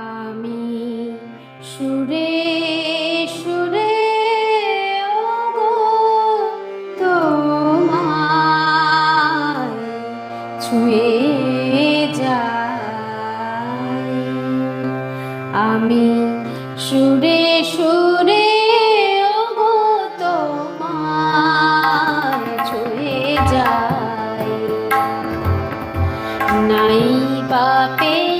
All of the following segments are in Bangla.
আমি। সুরে সুরে ছুঁয়ে আমি সুরে সুরে ছুঁয়ে নাই বাপে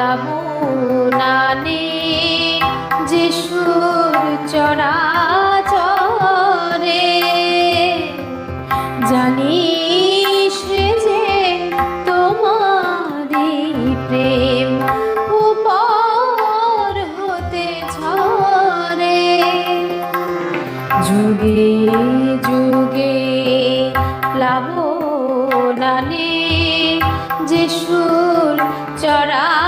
লাবুনানে যিশুর চরা চরে জানিস যে তোমারি প্রেম যুগে যুগে লাবুনানে যিশুর চড়া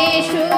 యేసు